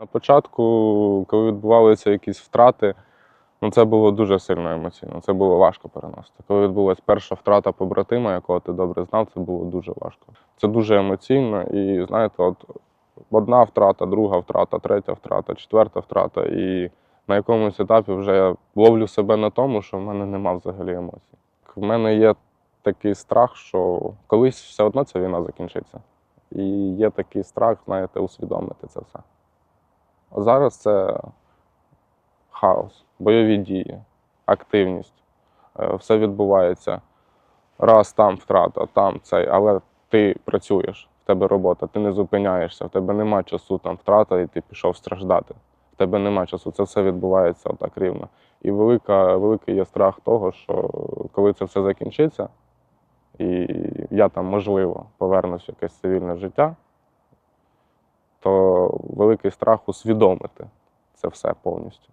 На початку, коли відбувалися якісь втрати, ну це було дуже сильно емоційно, це було важко переносити. Коли відбулася перша втрата побратима, якого ти добре знав, це було дуже важко. Це дуже емоційно, і знаєте, от одна втрата, друга втрата, третя втрата, четверта втрата. І на якомусь етапі вже я ловлю себе на тому, що в мене нема взагалі емоцій. В мене є такий страх, що колись все одно ця війна закінчиться. І є такий страх, знаєте, усвідомити це все. А зараз це хаос, бойові дії, активність. Е, Все відбувається. Раз там втрата, там цей, але ти працюєш, в тебе робота, ти не зупиняєшся, в тебе нема часу там втрата, і ти пішов страждати. В тебе нема часу, це все відбувається отак рівно. І велика, великий є страх того, що коли це все закінчиться, і я там, можливо, повернусь в якесь цивільне життя, великий страх усвідомити це все повністю.